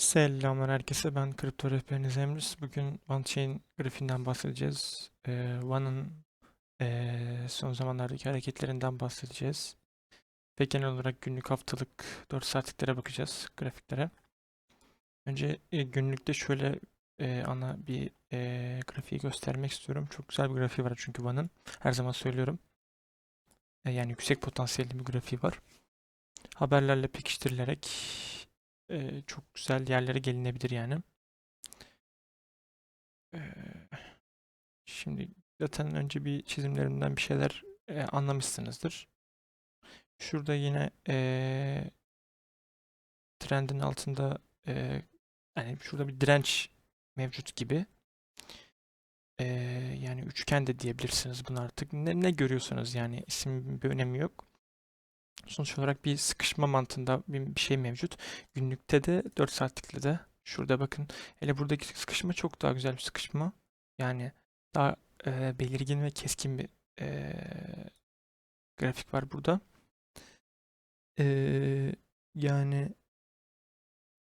Selamlar herkese. Ben kripto rehberiniz Emrüs. Bugün OneChain grafiğinden bahsedeceğiz. Ee, One'ın ee, son zamanlardaki hareketlerinden bahsedeceğiz. Ve genel olarak günlük, haftalık, 4 saatliklere bakacağız grafiklere. Önce e, günlükte şöyle e, ana bir e, grafiği göstermek istiyorum. Çok güzel bir grafiği var çünkü One'ın. Her zaman söylüyorum. E, yani yüksek potansiyelli bir grafiği var. Haberlerle pekiştirilerek e, çok güzel yerlere gelinebilir yani. E, şimdi zaten önce bir çizimlerimden bir şeyler e, anlamışsınızdır. Şurada yine e, trendin altında e, yani şurada bir direnç mevcut gibi. E, yani üçgen de diyebilirsiniz bunu artık. Ne, ne görüyorsanız yani isim bir önemi yok. Sonuç olarak bir sıkışma mantığında bir, şey mevcut. Günlükte de 4 saatlikte de şurada bakın. Hele buradaki sıkışma çok daha güzel bir sıkışma. Yani daha e, belirgin ve keskin bir e, grafik var burada. E, yani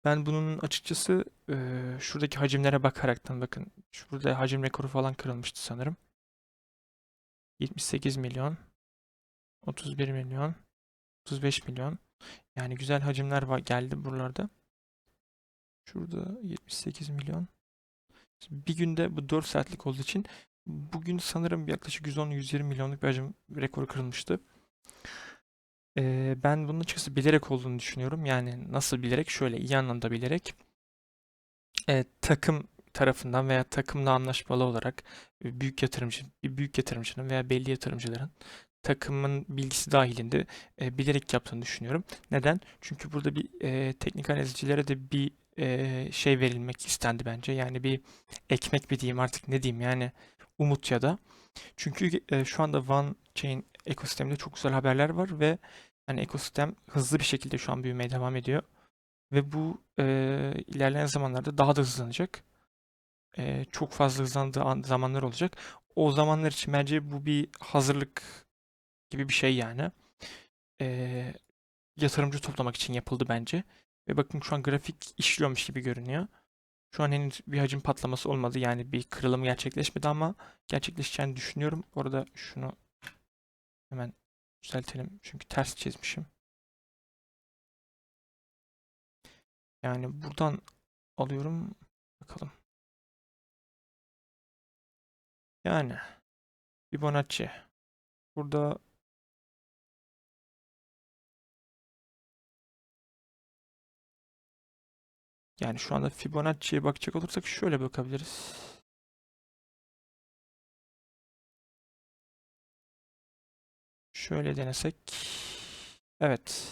ben bunun açıkçası e, şuradaki hacimlere bakaraktan bakın. Şurada hacim rekoru falan kırılmıştı sanırım. 78 milyon 31 milyon 35 milyon. Yani güzel hacimler var, geldi buralarda. Şurada 78 milyon. Bir günde bu 4 saatlik olduğu için bugün sanırım yaklaşık 110-120 milyonluk bir hacim rekoru kırılmıştı. Ee, ben bunun açıkçası bilerek olduğunu düşünüyorum. Yani nasıl bilerek? Şöyle iyi anlamda bilerek. Ee, takım tarafından veya takımla anlaşmalı olarak büyük yatırımcı, büyük yatırımcının veya belli yatırımcıların takımın bilgisi dahilinde e, bilerek yaptığını düşünüyorum. Neden? Çünkü burada bir e, teknik analizcilere de bir e, şey verilmek istendi bence. Yani bir ekmek mi diyeyim artık ne diyeyim yani umut ya da. Çünkü e, şu anda One Chain ekosisteminde çok güzel haberler var ve hani ekosistem hızlı bir şekilde şu an büyümeye devam ediyor. Ve bu e, ilerleyen zamanlarda daha da hızlanacak. E, çok fazla hızlandığı an- zamanlar olacak. O zamanlar için bence bu bir hazırlık gibi bir şey yani. Ee, yatırımcı toplamak için yapıldı bence. Ve bakın şu an grafik işliyormuş gibi görünüyor. Şu an henüz bir hacim patlaması olmadı. Yani bir kırılım gerçekleşmedi ama gerçekleşeceğini düşünüyorum. Orada şunu hemen düzeltelim. Çünkü ters çizmişim. Yani buradan alıyorum. Bakalım. Yani Fibonacci. Burada Yani şu anda Fibonacci'ye bakacak olursak şöyle bakabiliriz. Şöyle denesek. Evet.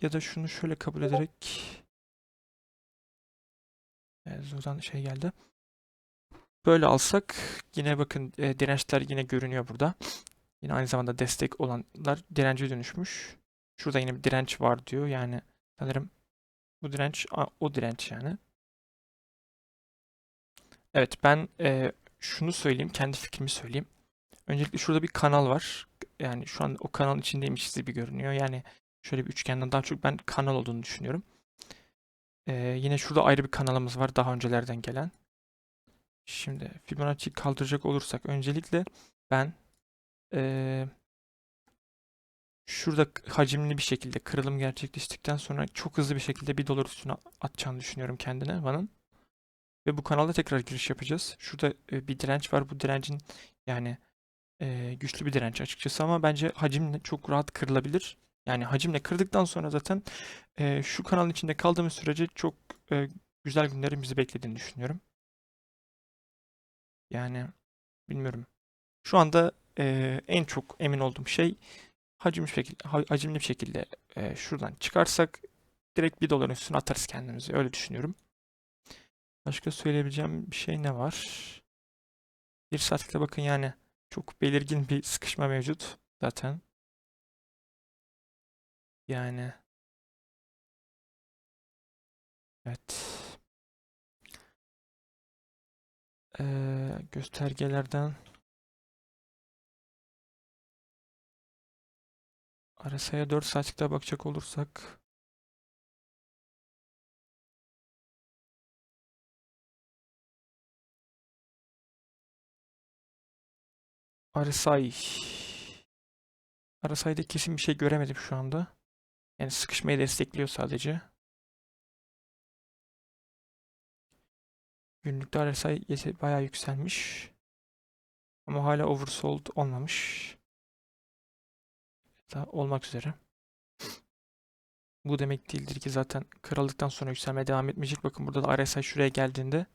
Ya da şunu şöyle kabul ederek Zo'dan şey geldi. Böyle alsak yine bakın e, dirençler yine görünüyor burada. Yine aynı zamanda destek olanlar dirence dönüşmüş. Şurada yine bir direnç var diyor. Yani sanırım bu direnç o direnç yani. Evet ben e, şunu söyleyeyim. Kendi fikrimi söyleyeyim. Öncelikle şurada bir kanal var. Yani şu an o kanalın içindeymiş gibi görünüyor. Yani şöyle bir üçgenden daha çok ben kanal olduğunu düşünüyorum. Ee, yine şurada ayrı bir kanalımız var daha öncelerden gelen. Şimdi Fibonacci kaldıracak olursak öncelikle ben ee, şurada hacimli bir şekilde kırılım gerçekleştikten sonra çok hızlı bir şekilde bir dolar üstüne atacağını düşünüyorum kendine Van'ın. Ve bu kanalda tekrar giriş yapacağız. Şurada e, bir direnç var. Bu direncin yani e, güçlü bir direnç açıkçası ama bence hacimle çok rahat kırılabilir. Yani hacimle kırdıktan sonra zaten e, şu kanalın içinde kaldığımız sürece çok e, güzel günlerin bizi beklediğini düşünüyorum. Yani bilmiyorum. Şu anda e, en çok emin olduğum şey hacimli, şekilde, hacimli bir şekilde e, şuradan çıkarsak direkt bir doların üstüne atarız kendimizi. Öyle düşünüyorum. Başka söyleyebileceğim bir şey ne var? Bir saatlikte bakın yani çok belirgin bir sıkışma mevcut zaten. Yani evet. Ee, göstergelerden RSI'ye 4 saatlikte bakacak olursak RSI RSI'de kesin bir şey göremedim şu anda. Yani sıkışmayı destekliyor sadece. Günlükte RSI bayağı yükselmiş. Ama hala oversold olmamış. Da olmak üzere. Bu demek değildir ki zaten krallıktan sonra yükselmeye devam etmeyecek. Bakın burada da RSI şuraya geldiğinde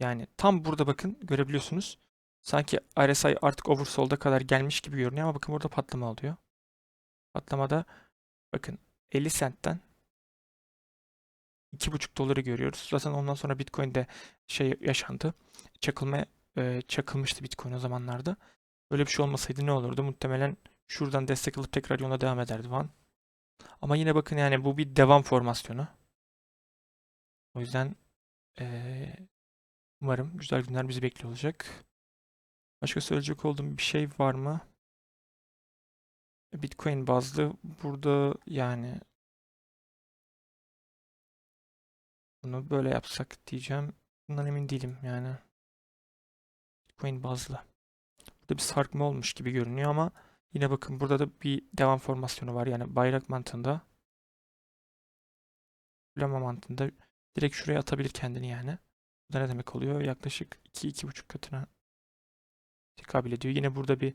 yani tam burada bakın görebiliyorsunuz. Sanki RSI artık oversold'a kadar gelmiş gibi görünüyor ama bakın burada patlama oluyor. Patlamada bakın 50 centten 2,5 doları görüyoruz. Zaten ondan sonra Bitcoin'de şey yaşandı. Çakılma e, çakılmıştı Bitcoin o zamanlarda. Öyle bir şey olmasaydı ne olurdu? Muhtemelen şuradan destek alıp tekrar yoluna devam ederdi Van. Ama yine bakın yani bu bir devam formasyonu. O yüzden e, umarım güzel günler bizi bekliyor olacak. Başka söyleyecek olduğum bir şey var mı? Bitcoin bazlı burada yani bunu böyle yapsak diyeceğim. Bundan emin değilim yani. Bitcoin bazlı. Burada bir sarkma olmuş gibi görünüyor ama yine bakın burada da bir devam formasyonu var. Yani bayrak mantığında Lama mantığında direkt şuraya atabilir kendini yani. Bu da ne demek oluyor? Yaklaşık 2-2,5 katına tekabül ediyor. Yine burada bir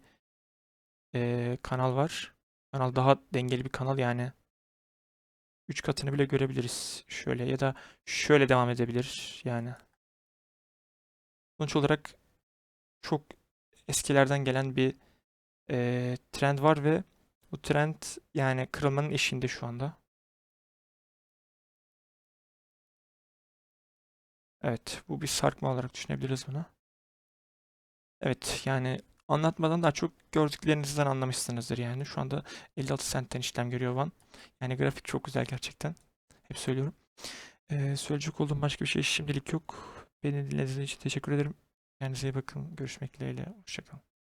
eee, kanal var. Kanal daha dengeli bir kanal yani. 3 katını bile görebiliriz. Şöyle ya da şöyle devam edebilir yani. Sonuç olarak çok eskilerden gelen bir eee, trend var ve bu trend yani kırılmanın eşiğinde şu anda. Evet, bu bir sarkma olarak düşünebiliriz bunu. Evet, yani anlatmadan daha çok gördüklerinizden anlamışsınızdır yani. Şu anda 56 centten işlem görüyor Van. Yani grafik çok güzel gerçekten. Hep söylüyorum. Ee, söyleyecek olduğum başka bir şey şimdilik yok. Beni dinlediğiniz için teşekkür ederim. Kendinize iyi bakın. Görüşmek dileğiyle. Hoşçakalın.